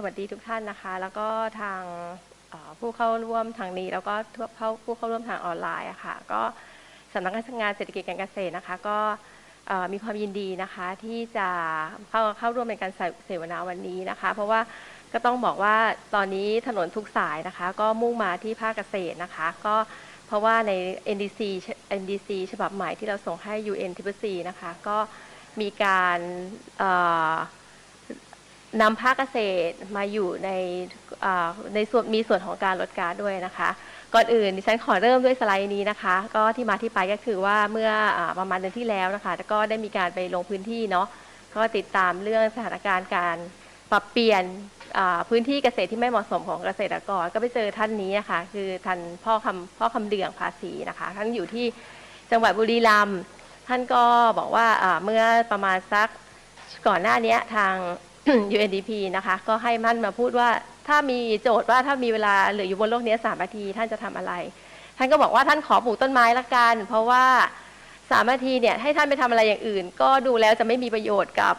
สวัสดีทุกท่านนะคะ แล้วก็ทางผู้เข้าร่วมทางนี้แล้วก็ผู้ผู้เข้าร่วมทางออนไลน์ะค่ะก็สำนักงานเศรษฐกิจการเกษตรนะคะ ก็มีความยินดีนะคะที่จะเข้าเข้าร่วมในการเสวนาวันนี้นะคะ เพราะว่าก็ต้องบอกว่าตอนนี้ถนนทุกสายนะคะ ก็มุ่งมาที่ภาคเกษตรนะคะ ก็เพราะว่าใน NDC NDC ฉบับใหม่ที่เราส่งให้ UN t c นะคะก็มีการอ นำภาคเกษตรมาอยู่ในในส่วนมีส่วนของการลดก๊าซด้วยนะคะ ก่อนอื่นดิฉันขอเริ่มด้วยสไลด์นี้นะคะ ก็ที่มาที่ไปก็คือว่าเมื่ออประมาณเดือนที่แล้วนะคะก็ได้มีการไปลงพื้นที่เนาะก็ติดตามเรื่องสถานการณ์การปรับเปลี่ยนพื้นที่เกษตรที่ไม่เหมาะสมของเกษตรกร ก็ไปเจอท่านนี้นะคะคือท่านพ่อคำพ่อคำเดืองภาษีนะคะท่านอยู่ที่จังหวัดบุรีรัมย์ท่านก็บอกว่าอ่าเมื่อประมาณสักก่อนหน้านี้ทาง UNDP นะคะ ก็ให้มั่นมาพูดว่าถ้ามีโจทย์ว่าถ้ามีเวลาเหลืออยู่บนโลกนี้สามนาทีท่านจะทำอะไร ท่านก็บอกว่าท่านขอปลูกต้นไม้ละกัน เพราะว่าสามนาทีเนี่ยให้ท่านไปทำอะไรอย่างอื่น ก็ดูแล้วจะไม่มีประโยชน์กับ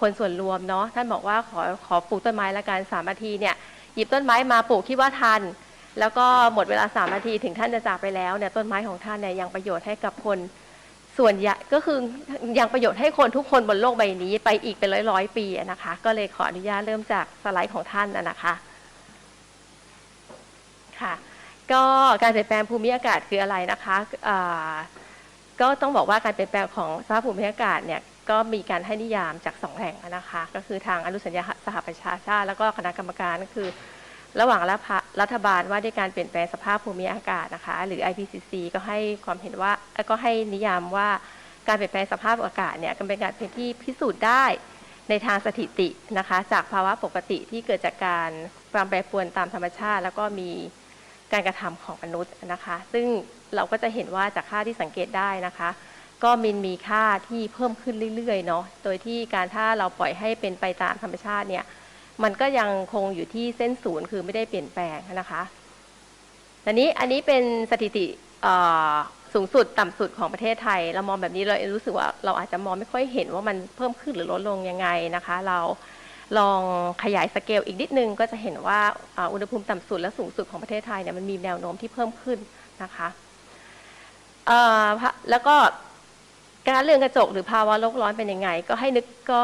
คนส่วนรวมเนาะท่านบอกว่าขอขอปลูกต้นไม้ละกันสามนาทีเนี่ยหยิบต้นไม้มาปลูกคิดว่าทัน แล้วก็หมดเวลาสามนาทีถึงท่านจะจากไปแล้วเนี่ยต้นไม้ของท่านเนี่ยยังประโยชน์ให้กับคน ส่วนใหญ่ก็คือยังประโยชน์ให้คนทุกคนบนโลกใบนี้ไปอีกเป็นร้อยร้อยๆปีนะคะ ก็เลยขออนุญาตเริ่มจากสไลด์ของท่านนะคะค่ะก็การเปลี่ยนแปลงภูมิอากาศคืออะไรนะคะก็ต้องบอกว่าการเปลี่ยนแปลงของสภาพภูมิอากาศเนี่ยก็มีการให้นิยามจากสองแหล่งนะคะ ก็คือทางอนุสัญญาสหประชาชาติ แล้วก็คณะกรรมการก็คือ ระหว่างรัฐบาลว่าด้วยการเปลี่ยนแปลงสภาพภูมิอากาศนะคะ หรือ IPCC ก็ให้ความเห็นว่าก็ให้นิยามว่าการเปลี่ยนแปลงสภาพอากาศเนี่ยก็เป็นการเป็นที่พิสูจน์ได้ในทางสถิตินะคะ จากภาวะปกติที่เกิดจากการความแปรปรวนตามธรรมชาติ แล้วก็มีการกระทำของมนุษย์นะคะ ซึ่งเราก็จะเห็นว่าจากค่าที่สังเกตได้นะคะ ก็มินมีค่าที่เพิ่มขึ้นเรื่อยๆเนาะโดยที่การถ้าเราปล่อยให้เป็นไปตามธรรมชาติเนี่ย มันก็ยังคงอยู่ที่เส้นศูนย์คือไม่ได้เปลี่ยนแปลงนะคะตอนนี้อันนี้เป็นสถิติสูงสุดต่ำสุดของประเทศไทย เรามองแบบนี้เรารู้สึกว่าเราอาจจะมองไม่ค่อยเห็นว่ามันเพิ่มขึ้นหรือลดลงยังไงนะคะ เราลองขยายสเกลอีกนิดนึงก็จะเห็นว่าอุณหภูมิต่ำสุดและสูงสุดของประเทศไทยเนี่ยมันมีแนวโน้มที่เพิ่มขึ้นนะคะแล้วก็การเรื่อนกระจกหรือภาวะโลกร้อนเป็นยังไง ก็ให้นึกก็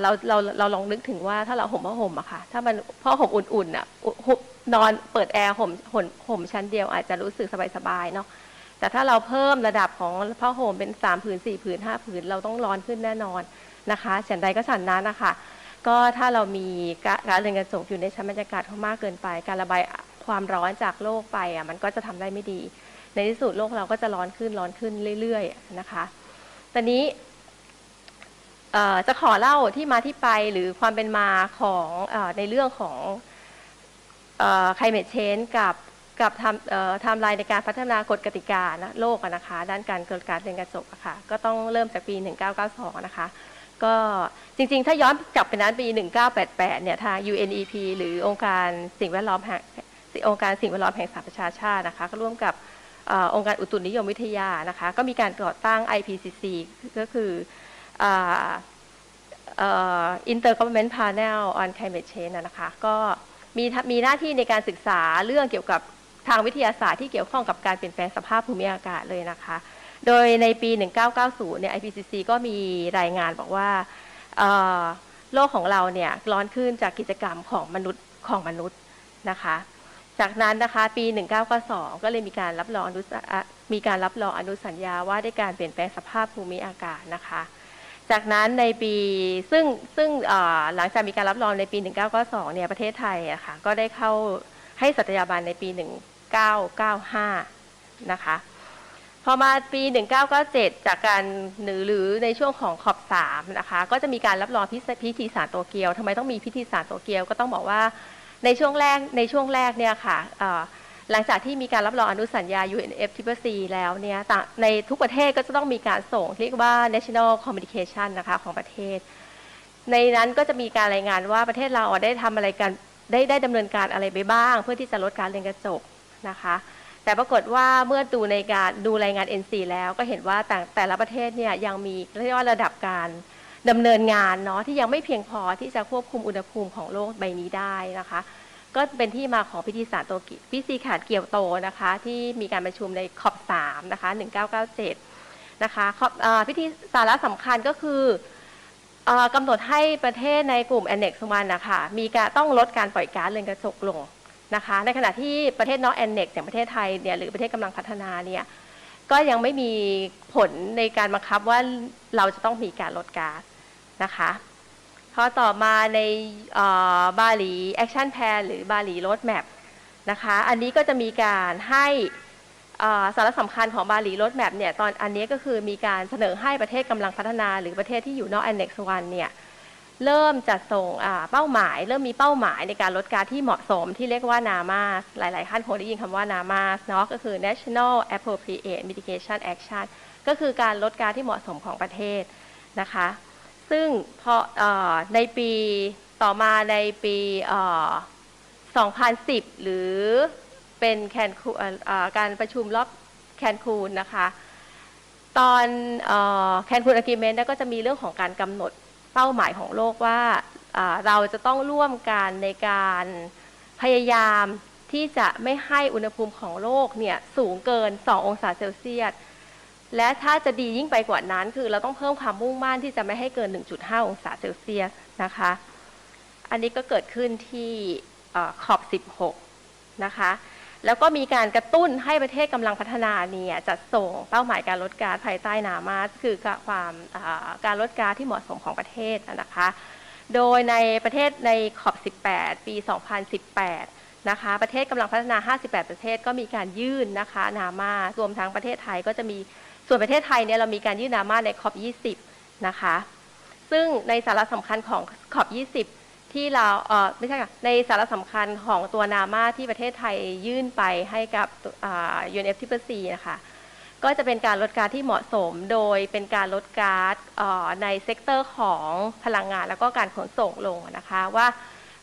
เราเราเราลองนึกถึงว่าถ้าเราห่มผ้าห่มอะค่ะ ถ้ามันผ้าห่มอุ่นๆอะนอนเปิดแอร์ห่มห่มห่มชั้นเดียวอาจจะรู้สึกสบายๆเนาะแต่ถ้าเราเพิ่มระดับของผ้าห่มเป็นสามผืนสี่ผืนห้าผืนเราต้องร้อนขึ้นแน่นอนนะคะฉันใดก็ฉันนั้นนะคะก็ถ้าเรามีกาก๊าซเรือนกระจกอยู่ในชั้นบรรยากาศมากเกินไป การระบายความร้อนจากโลกไปอะมันก็จะทำได้ไม่ดี ในที่สุดโลกเราก็จะร้อนขึ้นร้อนขึ้นเรื่อยๆนะคะตอนนี้ จะขอเล่าที่มาที่ไปหรือความเป็นมาของอในเรื่องของอ climate change กับกับทำทม์ไลน์ในการพัฒนากฎกติกานะโลกนะคะ ด้านการเกิดการเรือนกระจกะค่ะก็ต้องเริ่มจากปี 1992 นะคะ ก็จริงๆ ถ้าย้อนกลับไปนั้นปี 1988 เนี่ยทาง UNEP หรือองค์การสิ่งแวดล้อมแห่งองค์การสิ่งแวดล้อมแห่งสหประชาชาตินะคะ ก็ร่วมกับอองค์การอุตุนิยมวิทยานะคะ ก็มีการก่อตั้ง IPCC ก็คือ Intergovernment Panel on Climate Change นะนะคะก็มีมีหน้าที่ในการศึกษาเรื่องเกี่ยวกับทางวิทยาศาสตร์ที่เกี่ยวข้องกับการเปลี่ยนแปลงสภาพภูมิอากาศเลยนะคะ โดยในปี 1990 เนี่ย IPCC ก็มีรายงานบอกว่าโลกของเราเนี่ยร้อนขึ้นจากกิจกรรมของมนุษย์ของมนุษย์นะคะ จากนั้นนะคะปี 1992 ก็เลยมีการรับรองอมีการรับรองอนุสัญญาว่าด้วยการเปลี่ยนแปลงสภาพภูมิอากาศนะคะ จากนั้นในปีซึ่งซึ่งหลังจากมีการรับรองในปี 1992 เนี่ยประเทศไทยอะค่ะก็ได้เข้าให้สัตยาบันในปี 1995 นะคะ พอมาปี 1997 จากการหรือหรือในช่วงของขอบ3นะคะก็จะมีการรับรองพิธีพิธีสารโตเกียวทำไมต้องมีพิธีสารโตเกียวก็ต้องบอกว่าในช่วงแรกในช่วงแรกเนี่ยค่ะเอ่อ หลังจากที่มีการรับรองอนุสัญญา UNFCCC แล้วเนี่ยในทุกประเทศก็จะต้องมีการส่งเรียกว่า national communication นะคะของประเทศ ในนั้นก็จะมีการรายงานว่าประเทศเราได้ทำอะไรกันได้ได้ดำเนินการอะไรไปบ้าง เพื่อที่จะลดการเรือนกระจกนะคะแต่ปรากฏว่าเมื่อดูในการดูรายงาน NC แล้วก็เห็นว่าแต่แต่ละประเทศเนี่ยยังมีเรียกว่าระดับการดำเนินงานเนาะที่ยังไม่เพียงพอที่จะควบคุมอุณหภูมิของโลกใบนี้ได้นะคะ ก็เป็นที่มาของพิธีสารโตกิพิธีขาดเกี่ยวโตนะคะ ที่มีการประชุมในขอบ3นะคะ1997นะคะขอบเออพิธีสาระสำคัญก็คืออกำหนดให้ประเทศในกลุ่ม Annex 1นนะคะมีการต้องลดการปล่อยก๊าซเรือนกระจกลงนะคะ ในขณะที่ประเทศนอ t แอนเน็กซ์อย่างประเทศไทยเนี่ยหรือประเทศกำลังพัฒนาเนี่ยก็ยังไม่มีผลในการบังคับว่าเราจะต้องมีการลดก๊าซนะคะ พอต่อมาในบาหลีแอคชั่นแพลหรือบาหลีโรดแมปนะคะ อันนี้ก็จะมีการให้สาระสำคัญของบาหลีโรดแมปเนี่ยตอนอันนี้ก็คือมีการเสนอให้ประเทศกำลังพัฒนาหรือประเทศที่อยู่นอก Annex 1เนี่ยเริ่มจัดส่งเป้าหมาย เริ่มมีเป้าหมายในการลดกาซที่เหมาะสมที่เรียกว่า NAMAS หลาย ๆ ท่านคงได้ยินคำว่า NAMAS เนาะก็คือ National Appropriate Mitigation Action ก็คือการลดกาซที่เหมาะสมของประเทศนะคะ ซึ่งพออในปีต่อมาในปี2010 หรือเป็นแคนคูการประชุมรอบแคนคูนนะคะ ตอนแคนคูนอะกิเมนต์ก็จะมีเรื่องของการกำหนดเป้าหมายของโลกว่าอ่าเราจะต้องร่วมกันในการพยายามที่จะไม่ให้อุณหภูมิของโลกเนี่ยสูงเกิน 2 องศาเซลเซียส และถ้าจะดียิ่งไปกว่านั้น คือเราต้องเพิ่มความมุ่งมั่นที่จะไม่ให้เกิน 1.5 องศาเซลเซียสนะคะ อันนี้ก็เกิดขึ้นที่ขอบ 16 นะคะ แล้วก็มีการกระตุ้นให้ประเทศกำลังพัฒนาเนี่ยจัดส่งเป้าหมายการลดก๊าซภายใต้นามาสคือความการลดก๊าซที่เหมาะสมของประเทศนะคะ โดยในประเทศในขอบ 18 ปี 2018นะคะประเทศกำลังพัฒนา 58 ประเทศก็มีการยื่นนะคะ นามา รวมทั้งประเทศไทยก็จะมี ส่วนประเทศไทยเนี่ยเรามีการยื่นนามาในขอบ20 นะคะ ซึ่งในสาระสำคัญของขอบ20 ที่เราเออไม่ใช่ค่ะในสาระสำคัญของตัวนามาที่ประเทศไทยยื่นไปให้กับยูเอ่า UNFCCC นะคะก็จะเป็นการลดกาซที่เหมาะสมโดยเป็นการลดกาซเอ่อในเซกเตอร์ของพลังงานแล้วก็การขนส่งลงนะคะว่า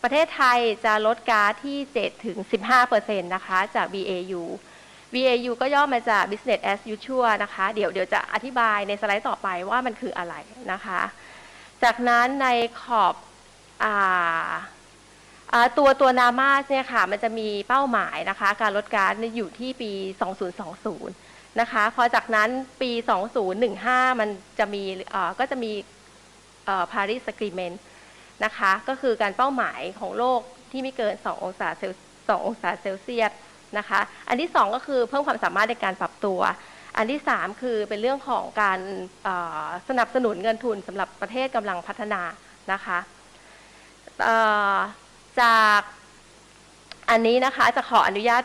ประเทศไทยจะลดก๊าซที่7ถึง15%นะคะจาก BAU BAU ก็ย่อมาจาก business as usual นะคะ เดี๋ยวเดี๋ยวจะอธิบายในสไลด์ต่อไปว่ามันคืออะไรนะคะ จากนั้นในขอบออตัวตัวนามาสเนี่ยค่ะมันจะมีเป้าหมายนะคะ การลดกาซเนี่ยอยู่ที่ปี 2020 นะคะพอจากนั้นปี 2015 มันจะมีก็จะมีเอ่อ Paris Agreement นะคะ ก็คือการเป้าหมายของโลกที่ไม่เกิน 2 องศาเซล2องศาเซลเซียส นะคะ อันที่ 2 ก็คือเพิ่มความสามารถในการปรับตัว อันที่ 3 คือเป็นเรื่องของการสนับสนุนเงินทุนสำหรับประเทศกำลังพัฒนานะคะจากอันนี้นะคะจะขออนุญาต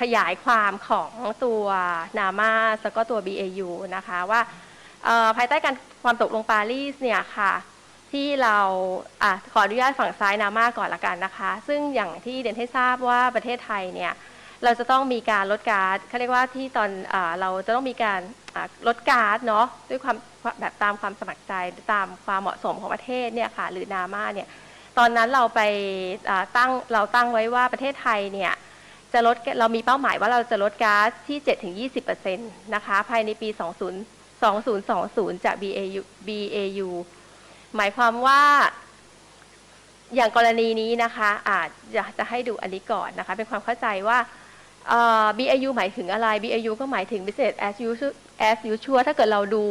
ขยายความของตัวนามาแล้วก็ตัว BAU นะคะว่าภายใต้การความตกลงปารีสเนี่ยค่ะ ที่เราอะขออนุญาตฝั่งซ้ายนามาก่อนละกันนะคะ ซึ่งอย่างที่เดนให้ทราบว่าประเทศไทยเนี่ยเราจะต้องมีการลดก๊าซเขาเรียกว่าที่ตอนอเราจะต้องมีการลดก๊าซเนาะด้วยความแบบตามความสมัครใจตามความเหมาะสมของประเทศเนี่ยค่ะหรือนามาเนี่ยตอนนั้นเราไปตั้งเราตั้งไว้ว่าประเทศไทยเนี่ยจะลดเรามีเป้าหมายว่าเราจะลดก๊าซที่ 7-20%นะคะภายในปี 20 2020จาก BAU BAU หมายความว่าอย่างกรณีนี้นะคะอาจจะจะให้ดูอันนี้ก่อนนะคะเป็นความเข้าใจว่า BAU หมายถึงอะไร BAU ก็หมายถึง business as usual as usual ถ้าเกิดเราดู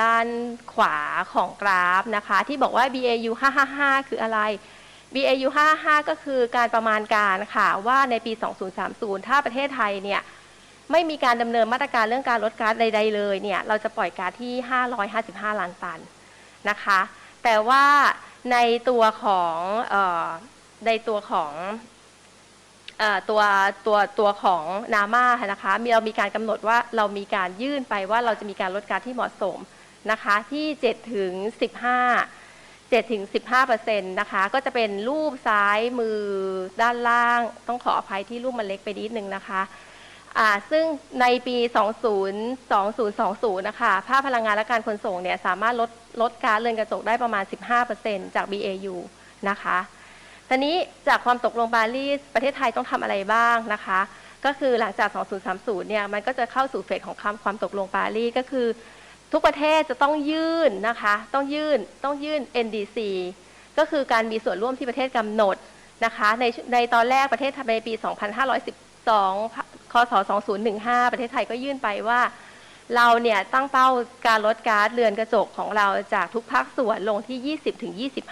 ด้านขวาของกราฟนะคะ ที่บอกว่า BAU 555 คืออะไร BAU 555 ก็คือการประมาณการค่ะว่าในปี 2030 ถ้าประเทศไทยเนี่ยไม่มีการดำเนินมาตรการเรื่องการลดก๊าซใด ๆ เลยเนี่ยเราจะปล่อยก๊าซที่ 555 ล้านตันนะคะ แต่ว่าในตัวของอในตัวของตัวตัวตัวของนามานะคะมีเรามีการกำหนดว่าเรามีการยื่นไปว่าเราจะมีการลดกาซที่เหมาะสมนะคะที่7ถึง15 7ถึง15เปอร์เซ็นต์นะคะก็จะเป็นรูปซ้ายมือด้านล่าง ต้องขออภัยที่รูปมันเล็กไปนิดนึงนะคะ ซึ่งในปี20 2020 นะคะ ภาคพลังงานและการขนส่งเนี่ยสามารถลดลดกาซเรือนกระจกได้ประมาณ 15%จาก BAU นะคะทีนี้จากความตกลงปารีสประเทศไทยต้องทำอะไรบ้างนะคะ ก็คือหลังจาก 2030 เนี่ยมันก็จะเข้าสู่เฟสของความความตกลงปารีสก็คือ ทุกประเทศจะต้องยื่นนะคะ ต้องยื่นต้องยื่น NDC ก็คือการมีส่วนร่วมที่ประเทศกำหนดนะคะในในตอนแรกประเทศไทยในปี 2512 คศ2015 ประเทศไทยก็ยื่นไปว่า เราเนี่ยตั้งเป้าการลดก๊าซเรือนกระจกของเราจากทุกภาคส่วนลงที่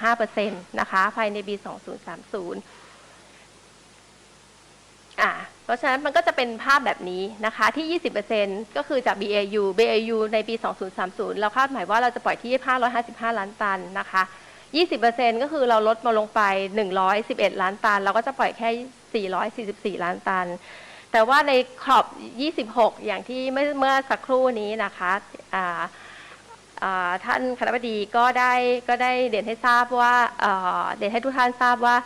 20-25%นะคะภายในปี 2030อ่าเพราะฉะนั้นมันก็จะเป็นภาพแบบนี้นะคะที่ 20%ก็คือจาก BAU BAU ในปี 2030 เราคาดหมายว่าเราจะปล่อยที่ 555 ล้านตันนะคะ 20%ก็คือเราลดมาลงไป 111 ล้านตัน เราก็จะปล่อยแค่ 444 ล้านตัน แต่ว่าในขอบ 26 อย่างที่เมื่อเมื่อสักครู่นี้นะคะท่านคณะบดีก็ได้ก็ได้เด่นให้ทราบว่าเด่นให้ทุกท่านทราบว่า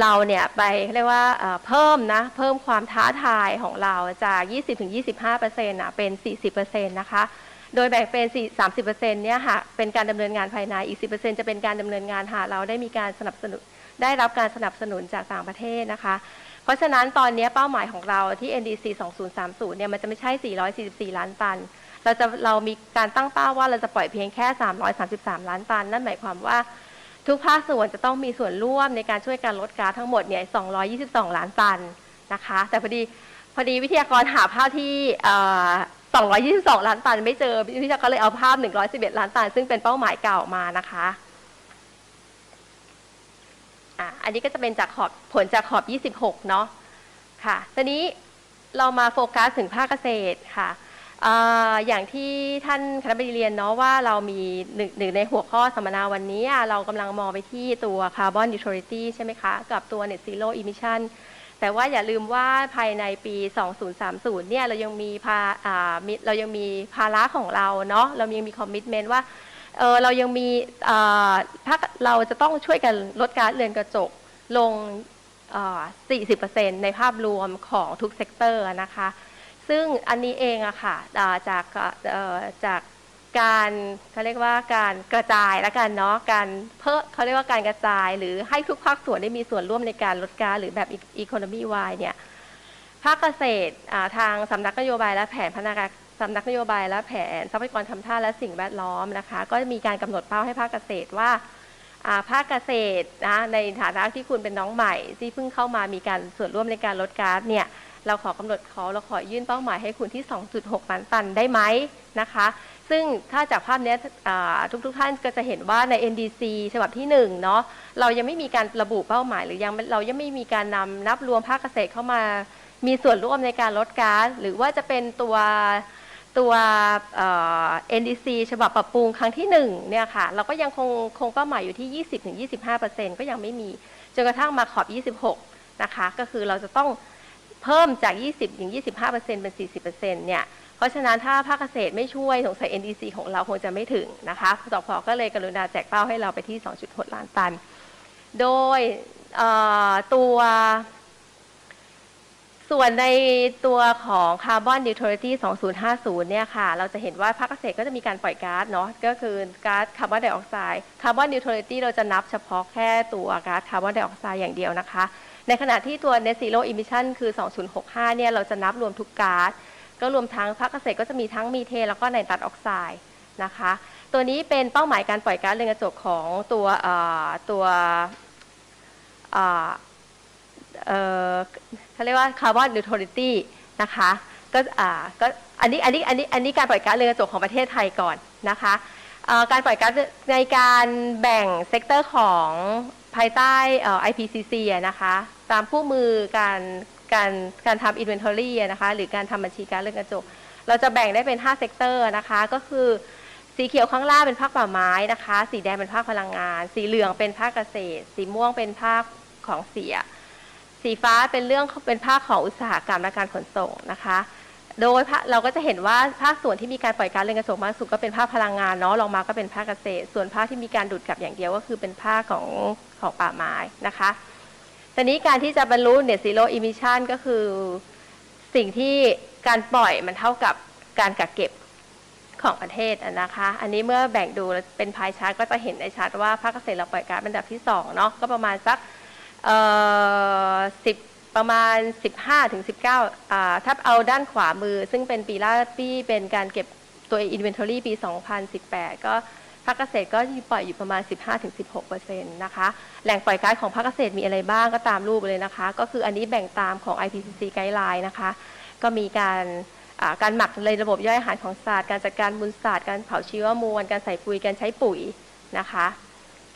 เราเนี่ยไปเรียกว่าเพิ่มนะเพิ่มความท้าทายของเราจาก 20-25%นะเป็น 40%นะคะโดยแบ่งเป็น 30%เนี่ยค่ะเป็นการดำเนินงานภายในอีก 10%จะเป็นการดำเนินงานหากเราได้มีการสนับสนุนได้รับการสนับสนุนจากต่างประเทศนะคะ ราะฉะนั้นตอนนี้เป้าหมายของเราที่ NDC 2030 เนี่ยมันจะไม่ใช่ 444 ล้านตัน เราจะเรามีการตั้งเป้าว่าเราจะปล่อยเพียงแค่ 333 ล้านตัน นั่นหมายความว่าทุกภาคส่วนจะต้องมีส่วนร่วมในการช่วยการลดก๊าซทั้งหมดเนี่ย 222 ล้านตันนะคะ แต่พอดีพอดีวิทยากรหาภาพที่ 222 ล้านตันไม่เจอ วิทยากรเลยเอาภาพ 111 ล้านตัน ซึ่งเป็นเป้าหมายเก่ามานะคะ อะอันนี้ก็จะเป็นจากขอบผลจากขอบ 26 เนาะค่ะทีนี้เรามาโฟกัสถึงภาคเกษตรค่ะออย่างที่ท่านคณะบดีเรียนเนาะว่าเรามีหนึ่งหนึ่งในหัวข้อสัมมนาวันนี้ เรากำลังมองไปที่ตัว Carbon Neutrality ใช่ไหมคะ กับตัว Net Zero Emission แต่ว่าอย่าลืมว่าภายในปี 2030 เนี่ยเรายังมีภาอ่ามีเรายังมีภาระของเราเนาะเรายังมีคอมมิชเมนต์ว่า เออเรายังมีภาคเราจะต้องช่วยกันลดกาซเรือนกระจกลง 40%ในภาพรวมของทุกเซกเตอร์นะคะ ซึ่งอันนี้เองอะค่ะอ่าจากจากการเขาเรียกว่าการกระจายแล้วกันเนาะการเพิ่มเขาเรียกว่าการกระจาย หรือให้ทุกภาคส่วนได้มีส่วนร่วมในการลดกาซหรือแบบอีโคโนมีวายเนี่ยภาคเกษตรทางสำนักนโยบายและแผนพัฒนาก สำนักนโยบายและแผนทรัพยากรธรรมชาติและสิ่งแวดล้อมนะคะ ก็มีการกำหนดเป้าให้ภาคเกษตรว่าภาคเกษตรนะในฐานะที่คุณเป็นน้องใหม่ ที่เพิ่งเข้ามามีการส่วนร่วมในการลดก๊าซเนี่ยเราขอกำหนดขอเราขอยื่นเป้าหมายให้คุณที่ 2.6ล้านตันได้ไหมนะคะ ซึ่งถ้าจากภาพนี้ยอ่าทุกท่านก็จะเห็นว่าใน NDC ฉบับที่1เนาะเรายังไม่มีการระบุเป้าหมาย หรือยังเรายังไม่มีการนำนับรวมภาคเกษตรเข้ามา มีส่วนร่วมในการลดก๊าซหรือว่าจะเป็นตัว ตัวเอ่อ NDC ฉบับปรับปรุงครั้งที่1เนี่ยค่ะเราก็ยังคงคงเป้าหมายอยู่ที่ 20-25%ก็ยังไม่มี จนกระทั่งมาขอบ 26 นะคะ ก็คือเราจะต้องเพิ่มจาก 20-25%เป็น 40%เนี่ยเพราะฉะนั้นถ้าภาคเกษตรไม่ช่วยสงสัย NDC ของเราคงจะไม่ถึงนะคะสพก็เลยกรุณาแจกเป้าให้เราไปที่ 2.6 ล้านตัน โดยตัว ส่วนในตัวของ Carbon Neutrality 2050 เนี่ยค่ะ เราจะเห็นว่าภาคเกษตรก็จะมีการปล่อยก๊าซเนาะ ก็คือก๊าซคาร์บอนไดออกไซด์ Carbon Neutrality เราจะนับเฉพาะแค่ตัวก๊าซคาร์บอนไดออกไซด์อย่างเดียวนะคะ ในขณะที่ตัว Net Zero Emission คือ 2065 เนี่ย เราจะนับรวมทุกก๊าซ ก็รวมทั้งภาคเกษตรก็จะมีทั้งมีเทนแล้วก็ไนตรัสออกไซด์นะคะ ตัวนี้เป็นเป้าหมายการปล่อยก๊าซเรือนกระจกของตัวเอ่อตัว เอ่อเขาเรียกว่าคาร์บอนนิวทร a ลิตี้นะคะก็อ่าก็อันนี้อันนี้อันนี้อันนี้การปล่อยก๊าซเรือนกระจกของประเทศไทยก่อนนะคะการปล่อยก๊าซในการแบ่งเซกเตอร์ของภายใต้เอ่อ IPCC นะคะตามคู่มือการการการทำ inventory อะนะคะหรือการทำบัญชีก๊าซเรือนกระจก เราจะแบ่งได้เป็น 5 เซกเตอร์นะคะก็คือสีเขียวข้างล่างเป็นภาคป่าไม้นะคะ สีแดงเป็นภาคพลังงาน สีเหลืองเป็นภาคเกษตร สีม่วงเป็นภาคของเสีย สีฟ้าเป็นเรื่องเป็นภาคของอุตสาหกรรมและการขนส่งนะคะ โดยเราก็จะเห็นว่าภาคส่วนที่มีการปล่อยก๊าซเรือนกระจกมากสุดก็เป็นภาคพลังงานเนาะรองมาก็เป็นภาคเกษตร ส่วนภาคที่มีการดูดกลับอย่างเดียวก็คือเป็นภาคของของป่าไม้นะคะตอนนี้การที่จะบรรลุ net zero emission ก็คือสิ่งที่การปล่อยมันเท่ากับการกักเก็บของประเทศนะคะ อันนี้เมื่อแบ่งดูเป็นพายชาร์ตก็จะเห็นได้ชัดว่าภาคเกษตรเราปล่อยก๊าซเป็นอันดับที่สองเนาะก็ประมาณสัก เอ่อสิบประมาณ 15ถึง19อ่าถ้าเอาด้านขวามือ ซึ่งเป็นปีล่าปีเป็นการเก็บตัว inventory ปี 2018 ก็ภาคเกษตรก็ปล่อยอยู่ประมาณ 15-16%นะคะ แหล่งปล่อยก๊าซของภาคเกษตรมีอะไรบ้างก็ตามรูปเลยนะคะ ก็คืออันนี้แบ่งตามของ IPCC Guideline นะคะ ก็มีการการหมักในระบบย่อยอาหารของสัตว์ การจัดการมูลสัตว์ การเผาชีวมวล การใส่ปุ๋ย การใช้ปุ๋ยนะคะ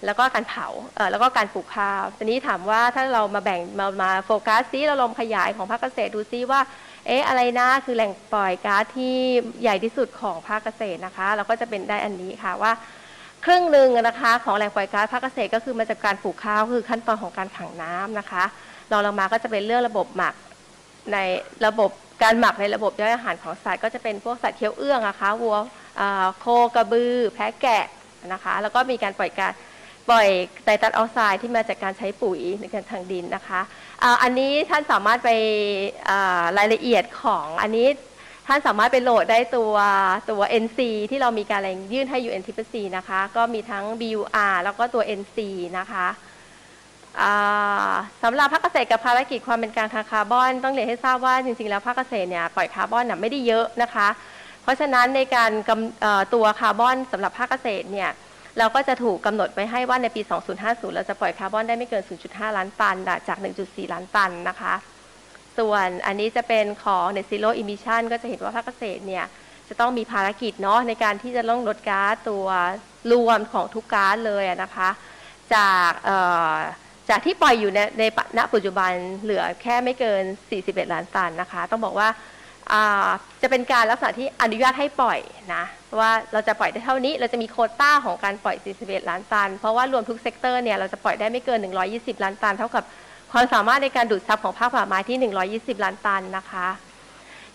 แล้วก็การเผาเแล้วก็การปลูกข้าว ทีนี้ถามว่าถ้าเรามาแบ่งมามาโฟกัสซิเราลองขยายของภาคเกษตรดูซิว่า เอ๊ะอะไรนะคือแหล่งปล่อยก๊าซที่ใหญ่ที่สุดของภาคเกษตรนะคะ เราก็จะเป็นได้อันนี้ค่ะว่า ครึ่งหนึ่งนะคะของแหล่งปล่อยก๊าซภาคเกษตรก็คือมาจากการปลูกข้าวคือขั้นตอนของการขังน้ำนะคะรองลงมาก็จะเป็นเรื่องระบบหมักในระบบการหมักในระบบย่อยอาหารของสัตว์ก็จะเป็นพวกสัตว์เคี้ยวเอื้องอะคะวัวโคกระบือ แพะแกะนะคะ แล้วก็มีการปล่อยการ ปล่อยไตรตัสออกไซด์ที่มาจากการใช้ปุ๋ยในการทางดินนะคะอันนี้ท่านสามารถไปรายละเอียดของอันนี้ท่านสามารถไปโหลดได้ตัวตัว NC ที่เรามีการแรงยื่นให้ UN t p c นะคะ ก็มีทั้ง BUR แล้วก็ตัว NC นะคะสำหรับภาคเกษตรกับภารกิจความเป็นกลางทางคาร์บอน ต้องเรียนให้ทราบว่าจริงๆแล้วภาคเกษตรเนี่ยปล่อยคาร์บอนน่ะไม่ได้เยอะนะคะ เพราะฉะนั้นในการตัวคาร์บอนสำหรับภาคเกษตรเนี่ย เราก็จะถูกกำหนดไว้ให้ว่าในปี 2050 เราจะปล่อยคาร์บอนได้ไม่เกิน 0.5 ล้านตันจาก 1.4 ล้านตันนะคะ ส่วนอันนี้จะเป็นของ Net Zero Emission ก็จะเห็นว่าภาคเกษตรเนี่ยจะต้องมีภารกิจเนาะในการที่จะต้องลดก๊าซตัวรวมของทุกก๊าซเลยนะคะ จากจากที่ปล่อยอยู่ในในณปัจจุบันเหลือแค่ไม่เกิน 41 ล้านตันนะคะ ต้องบอกว่าจะเป็นการลักษณะที่อนุญาตให้ปล่อยนะ ว่าเราจะปล่อยได้เท่านี้ เราจะมีโคต้าของการปล่อย 41 ล้านตัน เพราะว่ารวมทุกเซกเตอร์เนี่ยเราจะปล่อยได้ไม่เกิน 120 ล้านตัน เท่ากับความสามารถในการดูดซับของภาคป่าไม้ที่ 120 ล้านตันนะคะ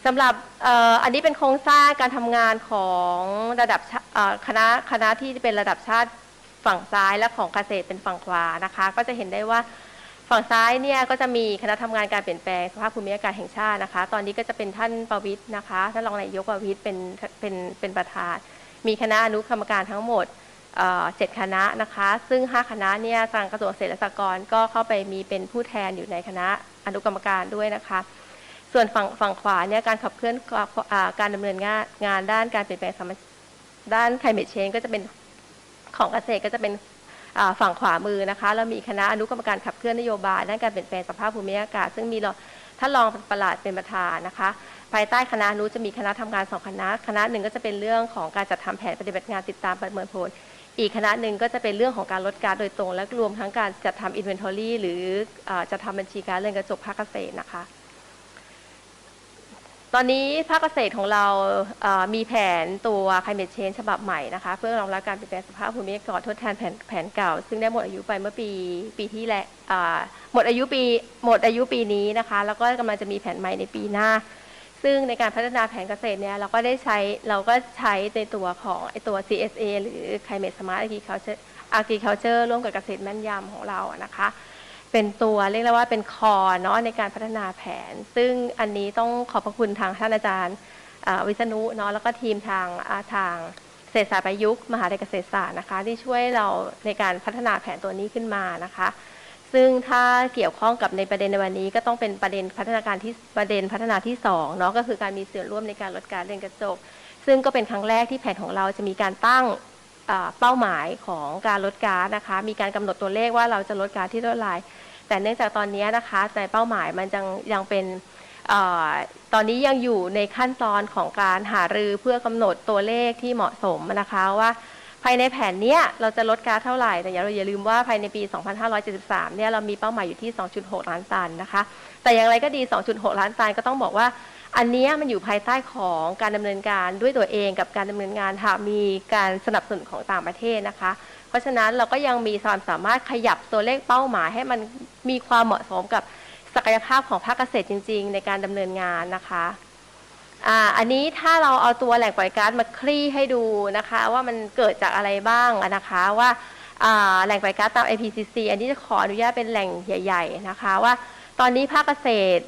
สำหรับอ,อ,อันนี้เป็นโครงสร้างการทำงานของระดับคณะคณะที่เป็นระดับชาติฝั่งซ้ายและของเกษตรเป็นฝั่งขวานะคะ ก็จะเห็นได้ว่า ฝั่งซ้ายเนี่ยก็จะมีคณะทำงานการเปลี่ยนแปลงสภาพภูมิอากาศแห่งชาตินะคะ ตอนนี้ก็จะเป็นท่านประวิทย์นะคะท่านรองนายกประวิทย์เป็นเป็นเป็นประธาน มีคณะอนุกรรมการทั้งหมดเจ็ดคณะนะคะ ซึ่ง 5 คณะเนี่ยทางกระทรวงเกษตรและสหกรณ์ก็เข้าไปมีเป็นผู้แทนอยู่ในคณะอนุกรรมการด้วยนะคะ ส่วนฝั่งฝั่งขวาเนี่ยการขับเคลื่อนอการดำเนินงานงานด้านการเปลี่ยนแปลงสมด้าน climate change ก็จะเป็นของเกษตรก็จะเป็น ฝั่งขวามือนะคะแล้วมีคณะอนุกรรมการขับเคลื่อนนโยบายด้านการเปลี่ยนแปลงสภาพภูมิอากาศ ซึ่งมีท่านรองประหลัดเป็นประธานนะคะ ภายใต้คณะนู้จะมีคณะทำงานสองคณะ คณะหนึ่งก็จะเป็นเรื่องของการจัดทำแผนปฏิบัติงานติดตามประเมินผล อีกคณะหนึ่งก็จะเป็นเรื่องของการลดกาซโดยตรง และรวมทั้งการจัดทำ inventory หรืออจะทำบัญชีการเรือนกระจกภาคเกษตรนะคะ ตอนนี้ภาคเกษตรของเราเอ่อมีแผนตัว climate change ฉบับใหม่นะคะ เพื่อรองรับการเปลี่ยนแปลงสภาพภูมิอากาศทดแทนแผนแผนเก่า ซึ่งได้หมดอายุไปเมื่อปีปีที่แล้วหมดอายุปีหมดอายุปีนี้นะคะ แล้วก็กำลังจะมีแผนใหม่ในปีหน้า ซึ่งในการพัฒนาแผนเกษตรเนี่ยเราก็ได้ใช้เราก็ใช้ในตัวของไอตัว CSA หรือ Climate Smart Agriculture Agriculture ร่วมกับเกษตรแม่นยำของเรานะคะ เป็นตัวเรียกได้ว่าเป็นคอเนาะในการพัฒนาแผน ซึ่งอันนี้ต้องขอบพระคุณทางท่านอาจารย์วิษณุเนาะแล้วก็ทีมทางทางเศรษฐศาสตร์ประยุกต์มหาวิทยาลัยเกษตรศาสตร์นะคะ ที่ช่วยเราในการพัฒนาแผนตัวนี้ขึ้นมานะคะ ซึ่งถ้าเกี่ยวข้องกับในประเด็นในวันนี้ ก็ต้องเป็นประเด็นพัฒนาการที่ประเด็นพัฒนาที่2เนาะก็คือการมีส่วนร่วมในการลดการเรือนกระจก ซึ่งก็เป็นครั้งแรกที่แผนของเราจะมีการตั้ง เป้าหมายของการลดก๊าซนะคะ มีการกำหนดตัวเลขว่าเราจะลดก๊าซที่เท่าไรแต่เนื่องจากตอนนี้นะคะในเป้าหมายมันยังยังเป็นอตอนนี้ยังอยู่ในขั้นตอนของการหารือเพื่อกำหนดตัวเลขที่เหมาะสมนะคะว่าภายในแผนเนี้ยเราจะลดก๊าซเท่าไหร่ แต่อย่าเราอย่าลืมว่าภายในปี 2573 เนี่ยเรามีเป้าหมายอยู่ที่ 2.6 ล้านตันนะคะ แต่อย่างไรก็ดี 2.6 ล้านตันก็ต้องบอกว่า อันนี้มันอยู่ภายใต้ของการดำเนินการด้วยตัวเองกับการดำเนินงานหากมีการสนับสนุนของต่างประเทศนะคะ เพราะฉะนั้นเราก็ยังมีความสามารถขยับตัวเลขเป้าหมายให้มันมีความเหมาะสมกับศักยภาพของภาคเกษตรจริง ๆ ในการดำเนินงานนะคะอ่าอันนี้ถ้าเราเอาตัวแหล่งปล่อยก๊าซมาคลี่ให้ดูนะคะ ว่ามันเกิดจากอะไรบ้างนะคะว่าอ่าแหล่งปล่อยก๊าซตาม IPCC อันนี้จะขออนุญาตเป็นแหล่งใหญ่ ๆ นะคะว่า ตอนนี้ภาคเกษตร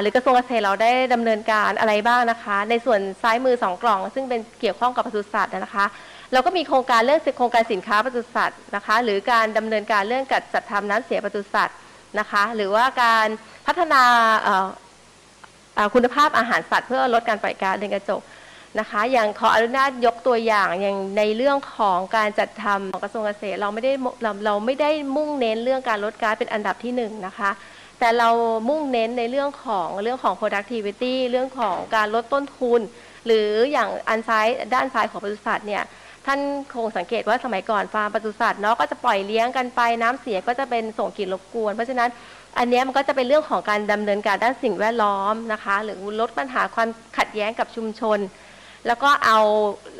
หรือกระทรวงเกษตรเราได้ดำเนินการอะไรบ้างนะคะ ในส่วนซ้ายมือสองกล่อง ซึ่งเป็นเกี่ยวข้องกับปศุสัตว์นะคะ เราก็มีโครงการเรื่องโครงการสินค้าปศุสัตว์นะคะ หรือการดำเนินการเรื่องการจัดทำน้ำเสียปศุสัตว์นะคะ หรือว่าการพัฒนาคุณภาพอาหารสัตว์ เพื่อลดการปล่อยก๊าซเรือนกระจกนะคะ อย่างขออนุญาตยกตัวอย่างอย่างในเรื่องของการจัดทำของกระทรวงเกษตรเราไม่ได้เราเราไม่ได้มุ่งเน้นเรื่องการลดก๊าซเป็นอันดับที่หนึ่งนะคะ แต่เรามุ่งเน้นในเรื่องของเรื่องของ productivity เรื่องของการลดต้นทุน หรืออย่างอันซ้ายด้านซ้ายของปศุสัตว์เนี่ยท่านคงสังเกตว่าสมัยก่อนฟาร์มปศุสัตว์เนาะก็จะปล่อยเลี้ยงกันไปน้ำเสียก็จะเป็นส่งกลิ่นรบกวน เพราะฉะนั้นอันนี้มันก็จะเป็นเรื่องของการดำเนินการด้านสิ่งแวดล้อมนะคะ หรือลดปัญหาความขัดแย้งกับชุมชน แล้วก็เอา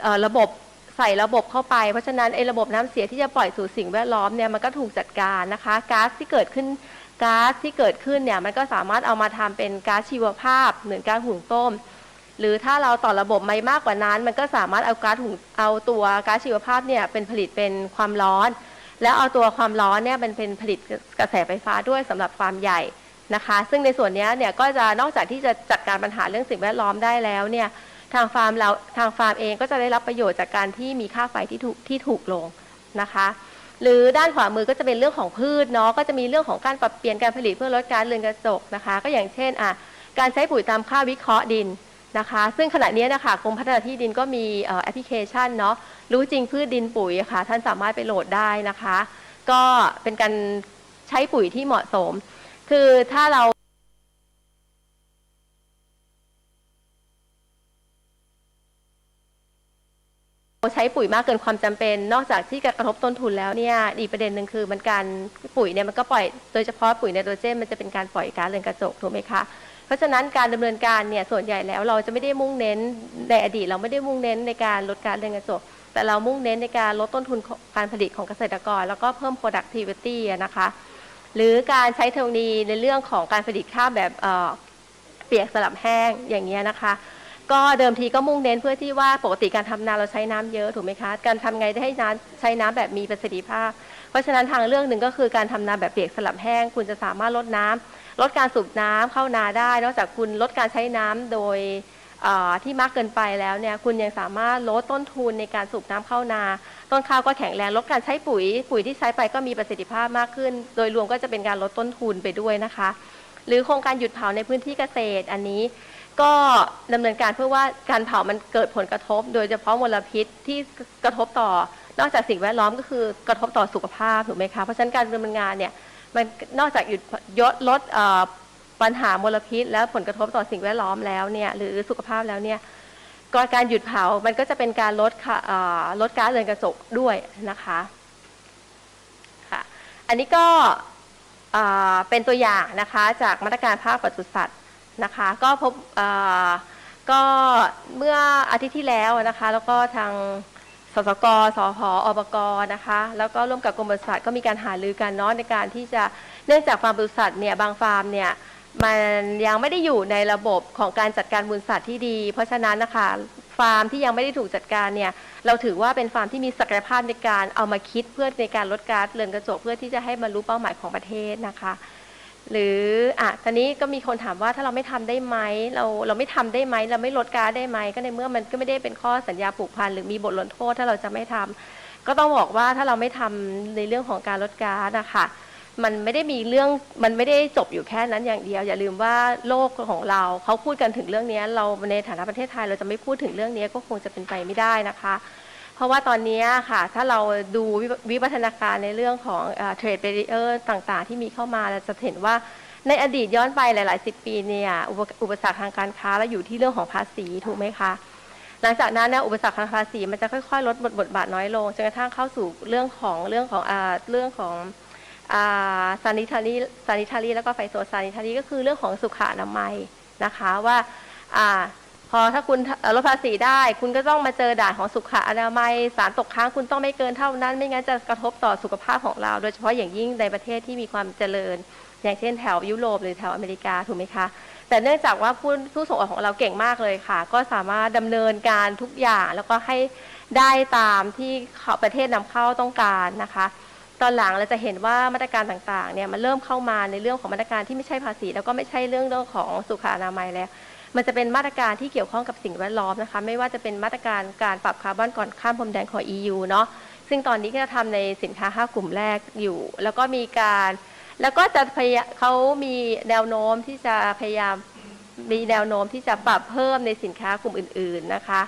เอระบบใส่ระบบเข้าไป เพราะฉะนั้นไอ้ระบบน้ำเสียที่จะปล่อยสู่สิ่งแวดล้อมเนี่ยมันก็ถูกจัดการนะคะก๊าซที่เกิดขึ้น ก๊าซที่เกิดขึ้นเนี่ยมันก็สามารถเอามาทำเป็นก๊าซชีวภาพ เหมือนก๊าซหุงต้ม หรือถ้าเราต่อระบบไม่มากกว่านั้น มันก็สามารถเอาก๊าซหุงเอาตัวก๊าซชีวภาพเนี่ยเป็นผลิตเป็นความร้อน แล้วเอาตัวความร้อนเนี่ยเป็นเป็นผลิตกระแสไฟฟ้าด้วยสำหรับฟาร์มใหญ่นะคะ ซึ่งในส่วนนี้เนี่ยก็จะนอกจากที่จะจัดการปัญหาเรื่องสิ่งแวดล้อมได้แล้วเนี่ยทางฟาร์มเราทางฟาร์มเองก็จะได้รับประโยชน์จากการที่มีค่าไฟที่ถูกที่ถูกลงนะคะ หรือด้านขวามือก็จะเป็นเรื่องของพืชเนาะก็จะมีเรื่องของการปรับเปลี่ยนการผลิตเพื่อลดการเรือนกระจกนะคะ ก็อย่างเช่นอะการใช้ปุ๋ยตามค่าวิเคราะห์ดินนะคะ ซึ่งขณะนี้นะคะกรมพัฒนาที่ดินก็มีแอปพลิเคชันเนาะรู้จริงพืชดินปุ๋ยะค่ะ ท่านสามารถไปโหลดได้นะคะ ก็เป็นการใช้ปุ๋ยที่เหมาะสม คือถ้าเรา ใช้ปุ๋ยมากเกินความจำเป็น นอกจากที่กระทบต้นทุนแล้วเนี่ยอีกประเด็นหนึ่งคือมันการปุ๋ยเนี่ยมันก็ปล่อยโดยเฉพาะปุ๋ยไนโตรเจนมันจะเป็นการปล่อยก๊าซเรือนกระจกถูกไหมคะเพราะฉะนั้นการดำเนินการเนี่ยส่วนใหญ่แล้วเราจะไม่ได้มุ่งเน้นในอดีตเราไม่ได้มุ่งเน้นในการลดกาซเรือนกระจกแต่เรามุ่งเน้นในการลดต้นทุนการผลิตของเกษตรกร แล้วก็เพิ่ม productivity นะคะ หรือการใช้เทคโนโลยีในเรื่องของการผลิตข้าวแบบเเปียกสลับแห้งอย่างเงี้ยนะคะ ก็เดิมทีก็มุ่งเน้นเพื่อที่ว่าปกติการทำนาเราใช้น้ำเยอะถูกไหมคะ การทำไงได้ให้น้ำใช้น้ำแบบมีประสิทธิภาพ เพราะฉะนั้นทางเรื่องหนึ่งก็คือการทำนาแบบเปียกสลับแห้ง คุณจะสามารถลดน้ำลดการสูบน้ำเข้านาได้ นอกจากคุณลดการใช้น้ำโดยที่มากเกินไปแล้วเนี่ยคุณยังสามารถลดต้นทุนในการสูบน้ำเข้านา ต้นข้าวก็แข็งแรงลดการใช้ปุ๋ย ปุ๋ยที่ใช้ไปก็มีประสิทธิภาพมากขึ้น โดยรวมก็จะเป็นการลดต้นทุนไปด้วยนะคะ หรือโครงการหยุดเผาในพื้นที่เกษตรอันนี้ ก็ดำเนินการเพื่อว่าการเผามันเกิดผลกระทบ โดยเฉพาะมลพิษที่กระทบต่อนอกจากสิ่งแวดล้อมก็คือกระทบต่อสุขภาพถูกไหมคะเพราะฉะนั้นการดำเนินงานเนี่ยมันนอกจากหยุดยดลดเอ่อปัญหามลพิษ และผลกระทบต่อสิ่งแวดล้อมแล้วเนี่ยหรือสุขภาพแล้วเนี่ยก็การหยุดเผา มันก็จะเป็นการลดค่ะเอ่อลดก๊าซเรือนกระจกด้วยนะคะค่ะอันนี้ก็เอ่อเป็นตัวอย่างนะคะจากมาตรการภาคปศุสัตว์ นะคะ ก็พบก็เมื่ออาทิตย์ที่แล้วนะคะ แล้วก็ทางสสกสพอบกนะคะ แล้วก็ร่วมกับกรมปศุสัตว์ก็มีการหารือกันเนาะในการที่จะเนื่องจากฟาร์มปศุสัตว์เนี่ยบางฟาร์มเนี่ยมันยังไม่ได้อยู่ในระบบของการจัดการมูลสัตว์ที่ดี เพราะฉะนั้นนะคะฟาร์มที่ยังไม่ได้ถูกจัดการเนี่ยเราถือว่าเป็นฟาร์มที่มีศักยภาพในการเอามาคิดเพื่อในการลดกาซเรือนกระจกเพื่อที่จะให้บรรลุเป้าหมายของประเทศนะคะ หรืออะตอนนี้ก็มีคนถามว่าถ้าเราไม่ทำได้ไหมเราเราไม่ทำได้ไหมเราไม่ลดกาซได้ไหมก็ในเมื่อมันก็ไม่ได้เป็นข้อสัญญาผูกพันหรือมีบทลงโทษถ้าเราจะไม่ทำก็ต้องบอกว่าถ้าเราไม่ทำในเรื่องของการลดกาซนะคะมันไม่ได้มีเรื่องมันไม่ได้จบอยู่แค่นั้นอย่างเดียว อย่าลืมว่าโลกของเราเขาพูดกันถึงเรื่องนี้เราในฐานะประเทศไทยเราจะไม่พูดถึงเรื่องนี้ก็คงจะเป็นไปไม่ได้นะคะ ราะว่าตอนนี้ค่ะถ้าเราดูวิวิวัฒนาการในเรื่องของเทรดเบร r เออร์ต่างๆ ที่มีเข้ามาเราจะเห็นว่าในอดีตย้อนไปหลายๆสิบปีเนี่ยอุปอุปสรรคทางการค้าเราอยู่ที่เรื่องของภาษีถูกไหมคะหลังจากนั้นเนี่ยอุปสรรคทางภาษีมันจะค่อย ๆ ลดบทบทบาทน้อยลงจนกระทั่งเข้าสู่เรื่องของเรื่องของอเรื่องของซานิทารีซานิทารีแล้วก็ไฟโซซานิทารีก็คือเรื่องของสุขอนามัยนะคะว่า พอถ้าคุณลดภาษีได้ คุณก็ต้องมาเจอด่านของสุขอนามัยสารตกค้างคุณต้องไม่เกินเท่านั้น ไม่งั้นจะกระทบต่อสุขภาพของเรา โดยเฉพาะอย่างยิ่งในประเทศที่มีความเจริญ อย่างเช่นแถวยุโรปหรือแถวอเมริกาถูกไหมคะ แต่เนื่องจากว่าผู้ผู้ส่งออกของเราเก่งมากเลยค่ะ ก็สามารถดำเนินการทุกอย่างแล้วก็ให้ได้ตามที่ประเทศนำเข้าต้องการนะคะตอนหลังเราจะเห็นว่ามาตรการต่างๆเนี่ยมันเริ่มเข้ามาในเรื่องของมาตรการที่ไม่ใช่ภาษี แล้วก็ไม่ใช่เรื่องเรื่องของสุขอนามัยแล้ว มันจะเป็นมาตรการที่เกี่ยวข้องกับสิ่งแวดล้อมนะคะ ไม่ว่าจะเป็นมาตรการการปรับคาร์บอนก่อนข้ามพรมแดนของ EU เนาะซึ่งตอนนี้ก็จะทำในสินค้า 5 กลุ่มแรกอยู่ แล้วก็มีการ แล้วก็จะพยายามเขามีแนวโน้มที่จะพยายามมีแนวโน้มที่จะปรับเพิ่มในสินค้ากลุ่มอื่น ๆนะคะ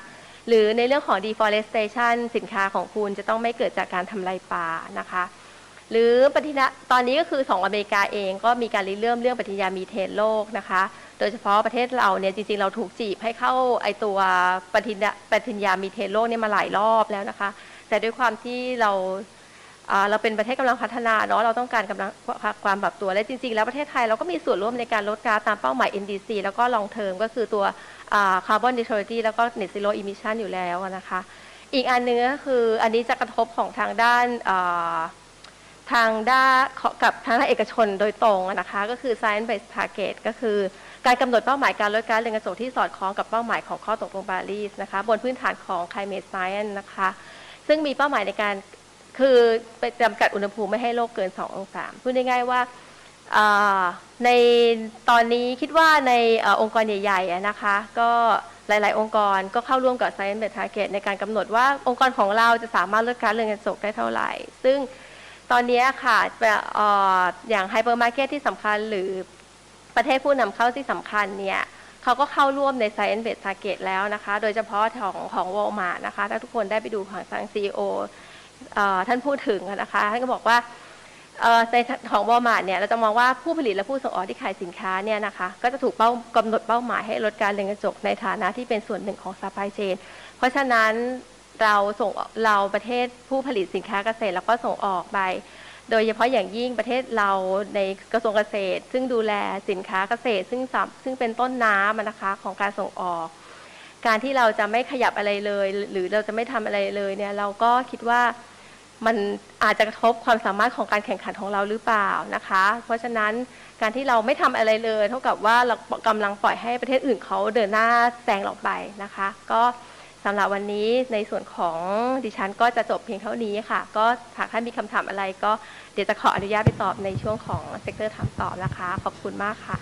หรือในเรื่องของ deforestation สินค้าของคุณจะต้องไม่เกิดจากการทำลายป่านะคะ หรือปฏิญาตอนนี้ก็คือสองอเมริกาเองก็มีการริเริ่มเรื่องปฏิญญามีเทนโลกนะคะ ดยเฉพาะประเทศเราเนี่ยจริงๆ เราถูกจีบให้เข้าไอตัวปฏิญญาปฏิญญามีเทโลเนี่ยมาหลายรอบแล้วนะคะ แต่ด้วยความที่เราเราเป็นประเทศกำลังพัฒนาเนาะเราต้องการกำลังความปรับตัวและจริงๆ แล้วประเทศไทยเราก็มีส่วนร่วมในการลดก๊าซตามเป้าหมาย NDC แล้วก็ long term ก็คือตัวคาร์บอน neutrality แล้วก็ net zero emission อยู่แล้วนะคะ อีกอันหนึงก็คืออันนี้จะกระทบของทางด้านอ ทางด้านกับทางด้านเอกชนโดยตรงนะคะ ก็คือ science based target ก็คือการกำหนดเป้าหมายการลดกาซเรือนกระจกที่สอดคล้องกับเป้าหมายของข้อตกลงปารีสนะคะ บนพื้นฐานของ climate science นะคะ ซึ่งมีเป้าหมายในการคือไปจำกัดอุณหภูมิไม่ให้โลกเกิน 2 องศาพูดง่ายๆว่าอ่าในตอนนี้คิดว่าในอองค์กรใหญ่ๆนะคะ ก็หลายๆ องค์กรก็เข้าร่วมกับ science based target ในการกำหนดว่าองค์กรของเราจะสามารถลดกาซเรือนกระจกได้เท่าไหร่ ซึ่ง ตอนนี้ค่ะอย่างไฮเปอร์มาร์เก็ตที่สำคัญหรือประเทศผู้นำเข้าที่สำคัญเนี่ยเขาก็เข้าร่วมใน Science Based Target แล้วนะคะ โดยเฉพาะของของวอลมาร์นะคะ ถ้าทุกคนได้ไปดูของทาง CEO เอ่อท่านพูดถึงนะคะ ท่านก็บอกว่าในของวอลมาร์เนี่ยเราจะมองว่าผู้ผลิตและผู้ส่งออกที่ขายสินค้าเนี่ยนะคะก็จะถูกเป้ากำหนดเป้าหมายให้ลดการเรือนกระจกในฐานะที่เป็นส่วนหนึ่งของ supply chain เพราะฉะนั้น เราส่งเราประเทศผู้ผลิตสินค้าเกษตร แล้วก็ส่งออกไป โดยเฉพาะอย่างยิ่งประเทศเราในกระทรวงเกษตร ซึ่งดูแลสินค้าเกษตร ซึ่งซึ่งเป็นต้นน้ำนะคะของการส่งออก การที่เราจะไม่ขยับอะไรเลย หรือเราจะไม่ทำอะไรเลยเนี่ยเราก็คิดว่ามันอาจจะกระทบความสามารถของการแข่งขันของเราหรือเปล่านะคะ เพราะฉะนั้นการที่เราไม่ทำอะไรเลย เท่ากับว่าเรากำลังปล่อยให้ประเทศอื่นเขาเดินหน้าแซงเราไปนะคะ ก็ สำหรับวันนี้ในส่วนของดิฉันก็จะจบเพียงเท่านี้ค่ะ ก็หากท่านมีคำถามอะไรก็เดี๋ยวจะขออนุญาตไปตอบในช่วงของเซกเตอร์ถามตอบนะคะ ขอบคุณมากค่ะ